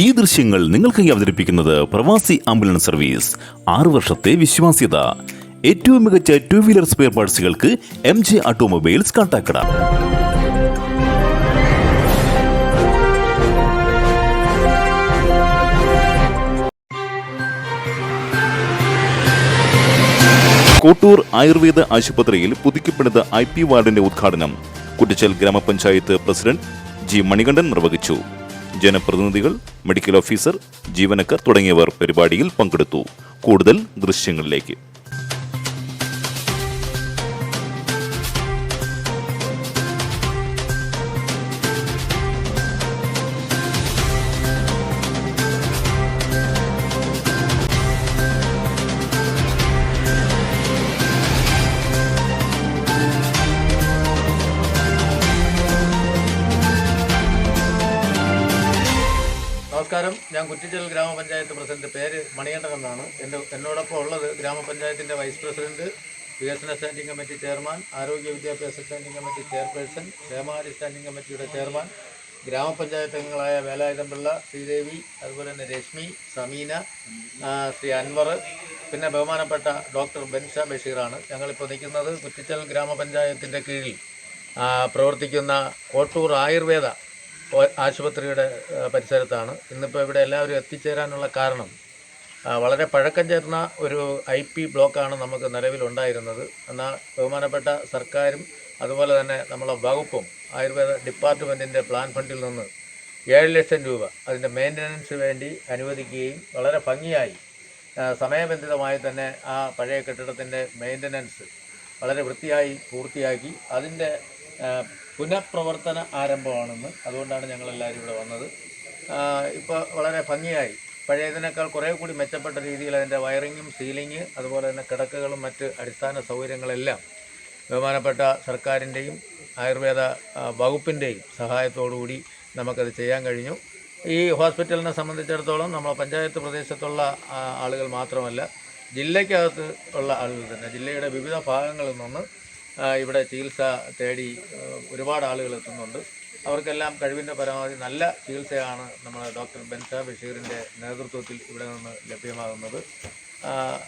ഈ ദൃശ്യങ്ങൾ നിങ്ങൾക്കായി അവതരിപ്പിക്കുന്നത് പ്രവാസി ആംബുലൻസ് സർവീസ്. ആറു വർഷത്തെ വിശ്വാസ്യത. ഏറ്റവും മികച്ച two wheeler spare പാർട്സുകൾക്ക് M J automobiles Kattakkada. Kottoor ayurveda ആശുപത്രിയിൽ പുതുക്കിപ്പണിത ഐ പി വാർഡിന്റെ ഉദ്ഘാടനം കുറ്റിച്ചൽ ഗ്രാമപഞ്ചായത്ത് പ്രസിഡന്റ് ജി മണികണ്ഠൻ നിർവഹിച്ചു. ജനപ്രതിനിധികൾ മെഡിക്കൽ ഓഫീസർ ജീവനക്കാർ തുടങ്ങിയവർ പരിപാടിയിൽ പങ്കെടുത്തു. കൂടുതൽ ദൃശ്യങ്ങളിലേക്ക്. നമസ്കാരം. ഞാൻ കുറ്റിച്ചൽ ഗ്രാമപഞ്ചായത്ത് പ്രസിഡന്റ് പേര് മണികണ്ഠൻ എന്നാണ്. എന്റെ എന്നോടൊപ്പം ഉള്ളത് ഗ്രാമപഞ്ചായത്തിന്റെ വൈസ് പ്രസിഡന്റ് വികസന സ്റ്റാൻഡിംഗ് കമ്മിറ്റി ചെയർമാൻ ആരോഗ്യ വിദ്യാഭ്യാസ സ്റ്റാൻഡിംഗ് കമ്മിറ്റി ചെയർപേഴ്സൺ ക്ഷേമാരി സ്റ്റാൻഡിംഗ് കമ്മിറ്റിയുടെ ചെയർമാൻ ഗ്രാമപഞ്ചായത്ത് അംഗങ്ങളായ വേലായുധംപിള്ള ശ്രീദേവി അതുപോലെ തന്നെ രശ്മി സമീന ശ്രീ അൻവർ പിന്നെ ബഹുമാനപ്പെട്ട ഡോക്ടർ ബെൻഷ ബഷീറാണ് ഞങ്ങളിപ്പോൾ നിൽക്കുന്നത് കുറ്റിച്ചൽ ഗ്രാമപഞ്ചായത്തിന്റെ കീഴിൽ. പ്രവർത്തിക്കുന്ന കോട്ടൂർ ആയുർവേദ ആശുപത്രിയുടെ പരിസരത്താണ്. ഇന്നിപ്പോൾ ഇവിടെ എല്ലാവരും എത്തിച്ചേരാനുള്ള കാരണം വളരെ പഴക്കം ചേർന്ന ഒരു ഐ പി ബ്ലോക്കാണ് നമുക്ക് നിലവിലുണ്ടായിരുന്നത്. എന്നാൽ ബഹുമാനപ്പെട്ട സർക്കാരും അതുപോലെ തന്നെ നമ്മളെ വകുപ്പും ആയുർവേദ ഡിപ്പാർട്ട്മെന്റിന്റെ പ്ലാൻ ഫണ്ടിൽ നിന്ന് ഏഴ് ലക്ഷം രൂപ അതിന്റെ മെയിന്റനൻസ് വേണ്ടി അനുവദിക്കുകയും വളരെ ഭംഗിയായി സമയബന്ധിതമായി തന്നെ ആ പഴയ കെട്ടിടത്തിന്റെ മെയിന്റനൻസ് വളരെ വൃത്തിയായി പൂർത്തിയാക്കി അതിന്റെ പുനഃപ്രവർത്തന ആരംഭമാണെന്ന് അതുകൊണ്ടാണ് ഞങ്ങളെല്ലാവരും ഇവിടെ വന്നത്. ഇപ്പോൾ വളരെ ഭംഗിയായി. പഴയതിനേക്കാൾ കുറേ കൂടി മെച്ചപ്പെട്ട രീതിയിൽ അതിന്റെ വയറിങ്ങും സീലിങ് അതുപോലെ തന്നെ കിടക്കകളും മറ്റ് അടിസ്ഥാന സൗകര്യങ്ങളെല്ലാം ബഹുമാനപ്പെട്ട സർക്കാരിന്റെയും ആയുർവേദ വകുപ്പിന്റെയും സഹായത്തോടുകൂടി നമുക്കത് ചെയ്യാൻ കഴിഞ്ഞു. ഈ ഹോസ്പിറ്റലിനെ സംബന്ധിച്ചിടത്തോളം നമ്മൾ പഞ്ചായത്ത് പ്രദേശത്തുള്ള ആളുകൾ മാത്രമല്ല ജില്ലയ്ക്കകത്ത് ഉള്ള ആളുകൾ തന്നെ ജില്ലയുടെ വിവിധ ഭാഗങ്ങളിൽ നിന്ന് ഇവിടെ ചികിത്സ തേടി ഒരുപാട് ആളുകൾ എത്തുന്നുണ്ട്. അവർക്കെല്ലാം കഴിവിന്റെ പരമാവധി നല്ല ചികിത്സയാണ് നമ്മൾ ഡോക്ടർ ബെൻസ ബഷീറിന്റെ നേതൃത്വത്തിൽ ഇവിടെ നിന്ന് ലഭ്യമാകുന്നത്.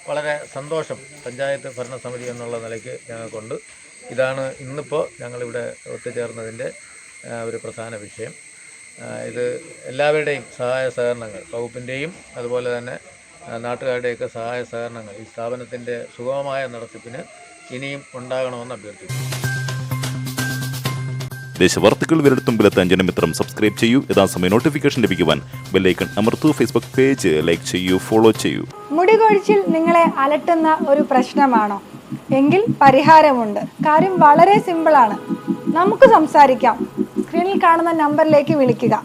വളരെ സന്തോഷം പഞ്ചായത്ത് ഭരണസമിതി എന്നുള്ള നിലയ്ക്ക് ഞങ്ങൾക്കുണ്ട്. ഇതാണ് ഇന്നിപ്പോൾ ഞങ്ങളിവിടെ ഒത്തുചേർന്നതിന്റെ ഒരു പ്രധാന വിഷയം. ഇത് എല്ലാവരുടെയും സഹായ സഹകരണങ്ങൾ വകുപ്പിന്റെയും അതുപോലെ തന്നെ നാട്ടുകാരുടെയൊക്കെ സഹായ സഹകരണങ്ങൾ ഈ സ്ഥാപനത്തിന്റെ സുഗമമായ നടത്തിപ്പിന് ഇനിയും ഉണ്ടാകണമെന്ന് അഭ്യർത്ഥിക്കുന്നു. ദേശവാർത്തകൾ വിരടുത്തുമ്പിലെത്താൻ ജനമിത്രം സബ്സ്ക്രൈബ് ചെയ്യൂ. യഥാസമയം നോട്ടിഫിക്കേഷൻ ലഭിക്കുവാൻ ബെല്ലൈക്കൺ അമർത്തു. ഫേസ്ബുക്ക് പേജ് ലൈക്ക് ചെയ്യൂ ഫോളോ ചെയ്യൂ. മുടി കൊഴിച്ചിൽ നിങ്ങളെ അലട്ടുന്ന ഒരു പ്രശ്നമാണോ? എങ്കിൽ പരിഹാരമുണ്ട്. കാര്യം വളരെ സിമ്പിളാണ് നമുക്ക് സംസാരിക്കാം. സ്ക്രീനിൽ കാണുന്ന നമ്പറിലേക്ക് വിളിക്കുക.